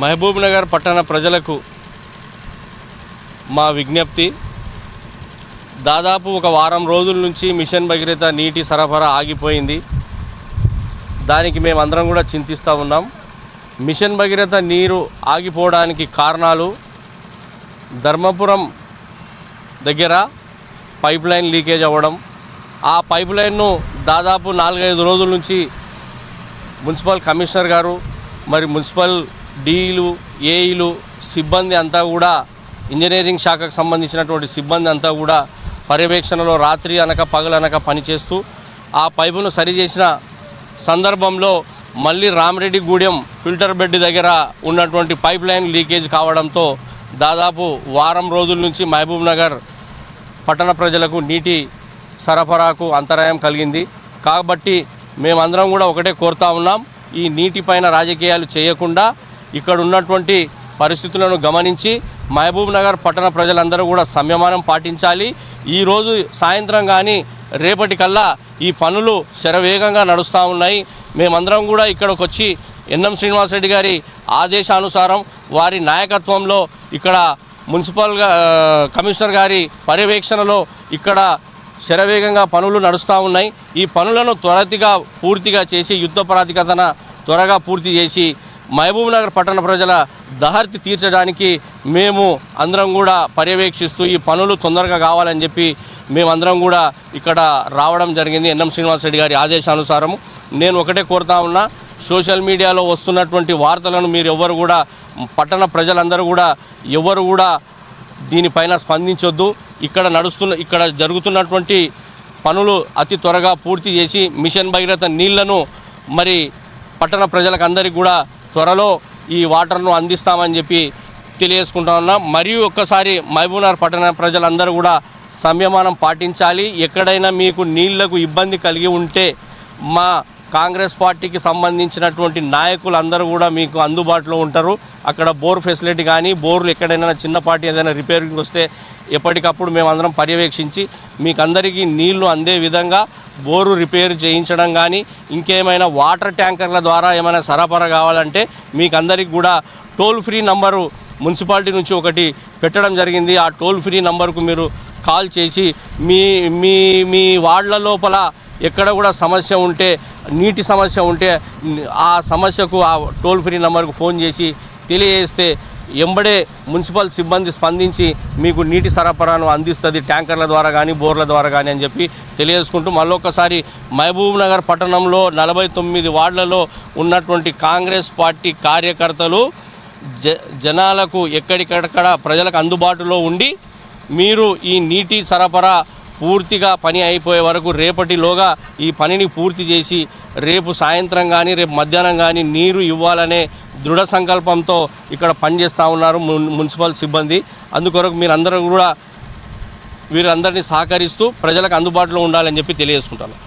మహబూబ్ నగర్ పట్టణ ప్రజలకు మా విజ్ఞప్తి. దాదాపు ఒక వారం రోజుల నుంచి మిషన్ భగీరథ నీటి సరఫరా ఆగిపోయింది. దానికి మేమందరం కూడా చింతిస్తూ ఉన్నాం. మిషన్ భగీరథ నీరు ఆగిపోవడానికి కారణాలు ధర్మపురం దగ్గర పైప్ లైన్ లీకేజ్ అవ్వడం. ఆ పైప్ లైన్ను దాదాపు నాలుగైదు రోజుల నుంచి మున్సిపల్ కమిషనర్ గారు మరి మున్సిపల్ డీలు ఏఈలు సిబ్బంది అంతా కూడా ఇంజనీరింగ్ శాఖకు సంబంధించినటువంటి సిబ్బంది అంతా కూడా పర్యవేక్షణలో రాత్రి అనక పగలనక పనిచేస్తూ ఆ పైపును సరిచేసిన సందర్భంలో మళ్ళీ రామరెడ్డిగూడెం ఫిల్టర్ బెడ్ దగ్గర ఉన్నటువంటి పైప్ లైన్ లీకేజ్ కావడంతో దాదాపు వారం రోజుల నుంచి మహబూబ్ నగర్ పట్టణ ప్రజలకు నీటి సరఫరాకు అంతరాయం కలిగింది. కాబట్టి మేమందరం కూడా ఒకటే కోరుతా ఉన్నాం ఈ నీటిపైన రాజకీయాలు చేయకుండా ఇక్కడ ఉన్నటువంటి పరిస్థితులను గమనించి మహబూబ్ నగర్ పట్టణ ప్రజలందరూ కూడా సంయమానం పాటించాలి. ఈరోజు సాయంత్రం కానీ రేపటి కల్లా ఈ పనులు శరవేగంగా నడుస్తూ ఉన్నాయి. మేమందరం కూడా ఇక్కడికి వచ్చి ఎన్ఎం శ్రీనివాసరెడ్డి గారి ఆదేశానుసారం వారి నాయకత్వంలో ఇక్కడ మున్సిపల్ కమిషనర్ గారి పర్యవేక్షణలో ఇక్కడ శరవేగంగా పనులు నడుస్తూ ఉన్నాయి. ఈ పనులను త్వరతిగా పూర్తిగా చేసి యుద్ధ ప్రాతిపదన త్వరగా పూర్తి చేసి మహబూబ్నగర్ పట్టణ ప్రజల దహర్తి తీర్చడానికి మేము అందరం కూడా పర్యవేక్షిస్తూ ఈ పనులు తొందరగా కావాలని చెప్పి మేమందరం కూడా ఇక్కడ రావడం జరిగింది. ఎన్ఎం శ్రీనివాసరెడ్డి గారి ఆదేశానుసారము. నేను ఒకటే కోరుతా ఉన్నా సోషల్ మీడియాలో వస్తున్నటువంటి వార్తలను మీరు ఎవరు కూడా పట్టణ ప్రజలందరూ కూడా ఎవరు కూడా దీనిపైన స్పందించొద్దు. ఇక్కడ నడుస్తున్న ఇక్కడ జరుగుతున్నటువంటి పనులు అతి త్వరగా పూర్తి చేసి మిషన్ భగీరథ నీళ్ళను మరి పట్టణ ప్రజలకు అందరికీ కూడా త్వరలో ఈ వాటర్ను అందిస్తామని చెప్పి తెలియజేసుకుంటా ఉన్నాం. మరియు ఒక్కసారి మహబూబ్నగర్ పట్టణ ప్రజలందరూ కూడా సంయమానం పాటించాలి. ఎక్కడైనా మీకు నీళ్ళకు ఇబ్బంది కలిగి ఉంటే మా కాంగ్రెస్ పార్టీకి సంబంధించినటువంటి నాయకులందరూ కూడా మీకు అందుబాటులో ఉంటారు. అక్కడ బోర్ ఫెసిలిటీ కానీ బోర్లు ఎక్కడైనా చిన్నపాటి ఏదైనా రిపేరింగ్ వస్తే ఎప్పటికప్పుడు మేమందరం పర్యవేక్షించి మీకు అందరికీ నీళ్ళు అందే విధంగా బోరు రిపేర్ చేయించడం కానీ ఇంకేమైనా వాటర్ ట్యాంకర్ల ద్వారా ఏమైనా సరఫరా కావాలంటే మీకందరికి కూడా టోల్ ఫ్రీ నంబరు మున్సిపాలిటీ నుంచి ఒకటి పెట్టడం జరిగింది. ఆ టోల్ ఫ్రీ నంబర్కు మీరు కాల్ చేసి మీ మీ మీ వార్డుల లోపల ఎక్కడ కూడా సమస్య ఉంటే నీటి సమస్య ఉంటే ఆ సమస్యకు ఆ టోల్ ఫ్రీ నెంబర్కు ఫోన్ చేసి తెలియజేస్తే ఎంబడే మున్సిపల్ సిబ్బంది స్పందించి మీకు నీటి సరఫరాను అందిస్తుంది ట్యాంకర్ల ద్వారా కానీ బోర్ల ద్వారా కానీ అని చెప్పి తెలియజేసుకుంటూ మళ్ళొకసారి మహబూబ్ నగర్ పట్టణంలో నలభై తొమ్మిది వార్డులలో ఉన్నటువంటి కాంగ్రెస్ పార్టీ కార్యకర్తలు జ జనాలకు ఎక్కడికక్కడ ప్రజలకు అందుబాటులో ఉండి మీరు ఈ నీటి సరఫరా పూర్తిగా పని అయిపోయే వరకు రేపటిలోగా ఈ పనిని పూర్తి చేసి రేపు సాయంత్రం కానీ రేపు మధ్యాహ్నం కానీ నీరు ఇవ్వాలనే దృఢ సంకల్పంతో ఇక్కడ పనిచేస్తూ ఉన్నారు మున్- మున్సిపల్ సిబ్బంది. అందుకొరకు మీరందరూ కూడా వీరందరినీ సహకరిస్తూ ప్రజలకు అందుబాటులో ఉండాలని చెప్పి తెలియజేసుకుంటాను